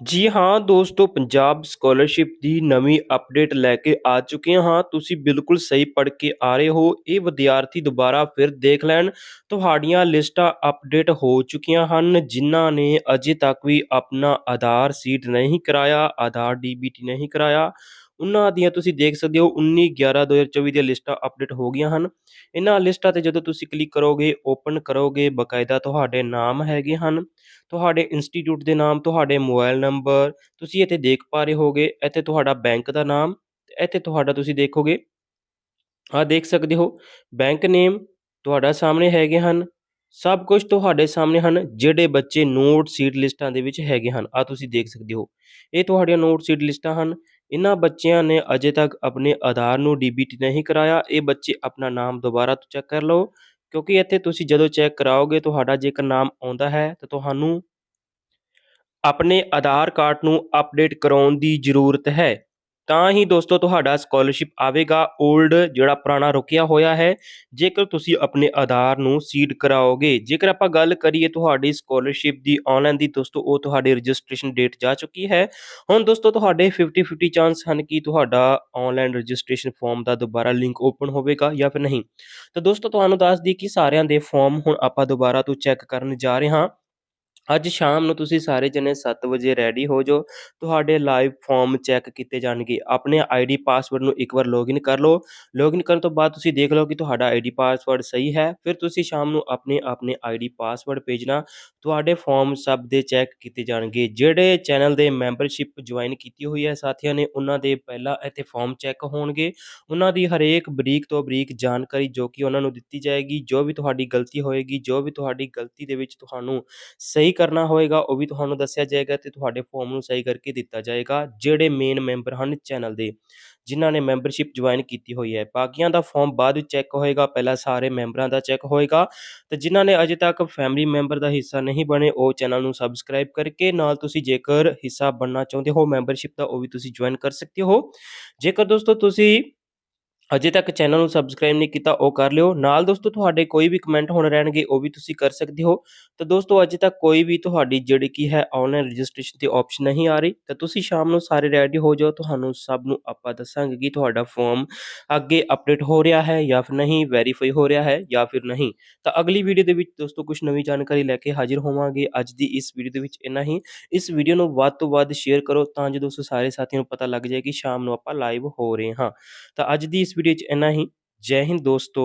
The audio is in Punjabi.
ਜੀ ਹਾਂ ਦੋਸਤੋ, ਪੰਜਾਬ ਸਕਾਲਰਸ਼ਿਪ ਦੀ ਨਵੀਂ ਅਪਡੇਟ ਲੈ ਕੇ ਆ ਚੁੱਕੇ ਹਾਂ। ਤੁਸੀਂ ਬਿਲਕੁਲ ਸਹੀ ਪੜ੍ਹ ਕੇ ਆ ਰਹੇ ਹੋ। ਇਹ ਵਿਦਿਆਰਥੀ ਦੁਬਾਰਾ ਫਿਰ ਦੇਖ ਲੈਣ। ਤੁਹਾਡੀਆਂ ਲਿਸਟਾਂ ਅਪਡੇਟ ਹੋ ਚੁੱਕੀਆਂ ਹਨ, ਜਿਨ੍ਹਾਂ ਨੇ ਅਜੇ ਤੱਕ ਵੀ ਆਪਣਾ ਆਧਾਰ ਸੀਟ ਨਹੀਂ ਕਰਾਇਆ, ਆਧਾਰ ਡੀਬੀਟੀ ਨਹੀਂ ਕਰਾਇਆ। ਉਹਨਾਂ ਦੀਆਂ ਤੁਸੀਂ ਦੇਖ ਸਕਦੇ ਹੋ 19 11 2024 ਦੀਆਂ ਲਿਸਟਾਂ ਅਪਡੇਟ ਹੋ ਗਈਆਂ ਹਨ। ਇਹਨਾਂ ਲਿਸਟਾਂ ਤੇ ਜਦੋਂ ਤੁਸੀਂ ਕਲਿੱਕ ਕਰੋਗੇ, ਓਪਨ ਕਰੋਗੇ, ਬਕਾਇਦਾ ਤੁਹਾਡੇ ਨਾਮ ਹੈਗੇ ਹਨ। ਤੁਹਾਡੇ ਇੰਸਟੀਚਿਊਟ ਦੇ ਨਾਮ, ਤੁਹਾਡੇ ਮੋਬਾਈਲ ਨੰਬਰ, ਤੁਸੀਂ ਇੱਥੇ ਦੇਖ ਪਾ ਰਹੇ ਹੋਗੇ, ਇੱਥੇ ਤੁਹਾਡਾ ਬੈਂਕ ਦਾ ਨਾਮ, ਇੱਥੇ ਤੁਹਾਡਾ ਤੁਸੀਂ ਦੇਖੋਗੇ। ਆ ਦੇਖ ਸਕਦੇ ਹੋ, ਬੈਂਕ ਨੇਮ ਤੁਹਾਡਾ ਸਾਹਮਣੇ ਹੈਗੇ ਹਨ। ਸਭ ਕੁਝ ਤੁਹਾਡੇ ਸਾਹਮਣੇ ਹਨ, ਜਿਹੜੇ ਬੱਚੇ ਨੋਟ ਸੀਟ ਲਿਸਟਾਂ ਦੇ ਵਿੱਚ ਹੈਗੇ ਹਨ। ਆ ਤੁਸੀਂ ਦੇਖ ਸਕਦੇ ਹੋ। ਇਹ ਤੁਹਾਡੀਆਂ ਨੋਟ ਸੀਟ ਲਿਸਟਾਂ ਹਨ। ਇਹਨਾਂ ਬੱਚਿਆਂ ਨੇ ਅਜੇ ਤੱਕ ਆਪਣੇ ਆਧਾਰ ਨੂੰ ਡੀਬੀਟੀ ਨਹੀਂ ਕਰਾਇਆ। ਇਹ ਬੱਚੇ ਆਪਣਾ ਨਾਮ ਦੁਬਾਰਾ ਤੋਂ ਚੈੱਕ ਕਰ ਲਓ, ਕਿਉਂਕਿ ਇੱਥੇ ਤੁਸੀਂ ਜਦੋਂ ਚੈੱਕ ਕਰਾਓਗੇ ਤੁਹਾਡਾ ਜੇਕਰ ਨਾਮ ਆਉਂਦਾ ਹੈ ਤਾਂ ਤੁਹਾਨੂੰ ਆਪਣੇ ਆਧਾਰ ਕਾਰਡ ਨੂੰ ਅਪਡੇਟ ਕਰਾਉਣ ਦੀ ਜ਼ਰੂਰਤ ਹੈ। ਤਾਂ ਹੀ ਦੋਸਤੋ ਤੁਹਾਡਾ ਸਕਾਲਰਸ਼ਿਪ ਆਵੇਗਾ 올ਡ ਜਿਹੜਾ ਪੁਰਾਣਾ ਰੁਕਿਆ ਹੋਇਆ ਹੈ। ਜੇਕਰ ਤੁਸੀਂ ਆਪਣੇ ਆਧਾਰ ਨੂੰ ਸੀਡ ਕਰਾਓਗੇ, ਜੇਕਰ ਆਪਾਂ ਗੱਲ ਕਰੀਏ ਤੁਹਾਡੀ ਸਕਾਲਰਸ਼ਿਪ ਦੀ ਆਨਲਾਈਨ ਦੀ, ਦੋਸਤੋ ਉਹ ਤੁਹਾਡੀ ਰਜਿਸਟ੍ਰੇਸ਼ਨ ਡੇਟ ਜਾ ਚੁੱਕੀ ਹੈ। ਹੁਣ ਦੋਸਤੋ ਤੁਹਾਡੇ 50 50 ਚਾਂਸ ਹਨ ਕਿ ਤੁਹਾਡਾ ਆਨਲਾਈਨ ਰਜਿਸਟ੍ਰੇਸ਼ਨ ਫਾਰਮ ਦਾ ਦੁਬਾਰਾ ਲਿੰਕ ਓਪਨ ਹੋਵੇਗਾ ਜਾਂ ਫਿਰ ਨਹੀਂ। ਤਾਂ ਦੋਸਤੋ ਤੁਹਾਨੂੰ ਦੱਸ ਦਈਏ ਕਿ ਸਾਰਿਆਂ ਦੇ ਫਾਰਮ ਹੁਣ ਆਪਾਂ ਦੁਬਾਰਾ ਤੋਂ ਚੈੱਕ ਕਰਨ ਜਾ ਰਹੇ ਹਾਂ। ਅੱਜ ਸ਼ਾਮ ਨੂੰ ਤੁਸੀਂ ਸਾਰੇ ਜਣੇ 7 ਵਜੇ ਰੈਡੀ ਹੋ ਜਾਓ। ਤੁਹਾਡੇ ਲਾਈਵ ਫਾਰਮ ਚੈੱਕ ਕੀਤੇ ਜਾਣਗੇ। ਆਪਣੇ ਆਈਡੀ ਪਾਸਵਰਡ ਨੂੰ ਇੱਕ ਵਾਰ ਲੌਗਇਨ ਕਰ ਲਓ। ਲੌਗਇਨ ਕਰਨ ਤੋਂ ਬਾਅਦ ਤੁਸੀਂ ਦੇਖ ਲਓ ਕਿ ਤੁਹਾਡਾ ਆਈਡੀ ਪਾਸਵਰਡ ਸਹੀ ਹੈ। ਫਿਰ ਤੁਸੀਂ ਸ਼ਾਮ ਨੂੰ ਆਪਣੇ ਆਪਣੇ ਆਈਡੀ ਪਾਸਵਰਡ ਭੇਜਣਾ। ਤੁਹਾਡੇ ਫਾਰਮ ਸਭ ਦੇ ਚੈੱਕ ਕੀਤੇ ਜਾਣਗੇ। ਜਿਹੜੇ ਚੈਨਲ ਦੇ ਮੈਂਬਰਸ਼ਿਪ ਜੁਆਇਨ ਕੀਤੀ ਹੋਈ ਹੈ ਸਾਥੀਆਂ ਨੇ, ਉਹਨਾਂ ਦੇ ਪਹਿਲਾਂ ਇੱਥੇ ਫਾਰਮ ਚੈੱਕ ਹੋਣਗੇ। ਉਹਨਾਂ ਦੀ ਹਰੇਕ ਬਰੀਕ ਤੋਂ ਬਰੀਕ ਜਾਣਕਾਰੀ ਜੋ ਕਿ ਉਹਨਾਂ ਨੂੰ ਦਿੱਤੀ ਜਾਏਗੀ, ਜੋ ਵੀ ਤੁਹਾਡੀ ਗਲਤੀ ਹੋਏਗੀ, ਜੋ ਵੀ ਤੁਹਾਡੀ ਗਲਤੀ ਦੇ ਵਿੱਚ ਤੁਹਾਨੂੰ ਸਹੀ ਕਰਨਾ ਹੋਏਗਾ, ਉਹ ਵੀ ਤੁਹਾਨੂੰ ਦੱਸਿਆ ਜਾਏਗਾ ਤੇ ਤੁਹਾਡੇ ਫਾਰਮ ਨੂੰ ਸਹੀ ਕਰਕੇ ਦਿੱਤਾ ਜਾਏਗਾ, ਜਿਹੜੇ ਮੇਨ ਮੈਂਬਰ ਹਨ ਚੈਨਲ ਦੇ, ਜਿਨ੍ਹਾਂ ਨੇ ਮੈਂਬਰਸ਼ਿਪ ਜੁਆਇਨ ਕੀਤੀ ਹੋਈ ਹੈ। ਬਾਕੀਆਂ ਦਾ ਫਾਰਮ ਬਾਅਦ ਵਿੱਚ ਚੈੱਕ ਹੋਏਗਾ, ਪਹਿਲਾਂ ਸਾਰੇ ਮੈਂਬਰਾਂ ਦਾ ਚੈੱਕ ਹੋਏਗਾ ਤੇ ਜਿਨ੍ਹਾਂ ਨੇ ਅਜੇ ਤੱਕ ਫੈਮਿਲੀ ਮੈਂਬਰ ਦਾ ਹਿੱਸਾ ਨਹੀਂ ਬਣੇ, ਉਹ ਚੈਨਲ ਨੂੰ ਸਬਸਕ੍ਰਾਈਬ ਕਰਕੇ ਨਾਲ ਤੁਸੀਂ ਜੇਕਰ ਹਿੱਸਾ ਬਣਨਾ ਚਾਹੁੰਦੇ ਹੋ ਮੈਂਬਰਸ਼ਿਪ ਦਾ, ਉਹ ਵੀ ਤੁਸੀਂ ਜੁਆਇਨ ਕਰ ਸਕਦੇ ਹੋ। ਜੇਕਰ ਦੋਸਤੋ ਤੁਸੀਂ ਅਜੇ ਤੱਕ ਚੈਨਲ ਨੂੰ ਸਬਸਕ੍ਰਾਈਬ ਨਹੀਂ ਕੀਤਾ, ਉਹ ਕਰ ਲਿਓ। ਨਾਲ ਦੋਸਤੋ, ਤੁਹਾਡੇ ਕੋਈ ਵੀ ਕਮੈਂਟ ਹੋਣ ਰਹਿਣਗੇ, ਉਹ ਵੀ ਤੁਸੀਂ ਕਰ ਸਕਦੇ ਹੋ। ਤਾਂ ਦੋਸਤੋ, ਅਜੇ ਤੱਕ ਕੋਈ ਵੀ ਤੁਹਾਡੀ ਜਿਹੜੀ ਕੀ ਹੈ ਆਨਲਾਈਨ ਰਜਿਸਟ੍ਰੇਸ਼ਨ ਦੀ ਆਪਸ਼ਨ ਨਹੀਂ ਆ ਰਹੀ, ਤਾਂ ਤੁਸੀਂ ਸ਼ਾਮ ਨੂੰ ਸਾਰੇ ਰੈਡੀ ਹੋ ਜਾਓ। ਤੁਹਾਨੂੰ ਸਭ ਨੂੰ ਆਪਾਂ ਦੱਸਾਂਗੇ ਕਿ ਤੁਹਾਡਾ ਫਾਰਮ ਅੱਗੇ ਅਪਡੇਟ ਹੋ ਰਿਹਾ ਹੈ ਜਾਂ ਫਿਰ ਨਹੀਂ ਵੈਰੀਫਾਈ ਹੋ ਰਿਹਾ ਹੈ ਜਾਂ ਫਿਰ ਨਹੀਂ। ਤਾਂ ਅਗਲੀ ਵੀਡੀਓ ਦੇ ਵਿੱਚ ਦੋਸਤੋ ਕੁਝ ਨਵੀਂ ਜਾਣਕਾਰੀ ਲੈ ਕੇ ਹਾਜ਼ਰ ਹੋਵਾਂਗੇ। ਅੱਜ ਦੀ ਇਸ ਵੀਡੀਓ ਦੇ ਵਿੱਚ ਇੰਨਾ ਹੀ। ਇਸ ਵੀਡੀਓ ਨੂੰ ਵੱਧ ਤੋਂ ਵੱਧ ਸ਼ੇਅਰ ਕਰੋ ਤਾਂ ਜੋ ਦੋਸਤੋ, ਸਾਰੇ ਸਾਥੀਆਂ ਨੂੰ ਪਤਾ ਲੱਗ ਜਾਏ ਕਿ ਸ਼ਾਮ ਨੂੰ ਆਪਾਂ ਲਾਈਵ ਹੋ ਰਹੇ ਹਾਂ। ਤਾਂ ਅੱਜ ਦੀ ਇਸ ਇਸ ਵੀਡੀਓ 'ਚ ਇੰਨਾ ਹੀ। ਜੈ ਹਿੰਦ ਦੋਸਤੋ।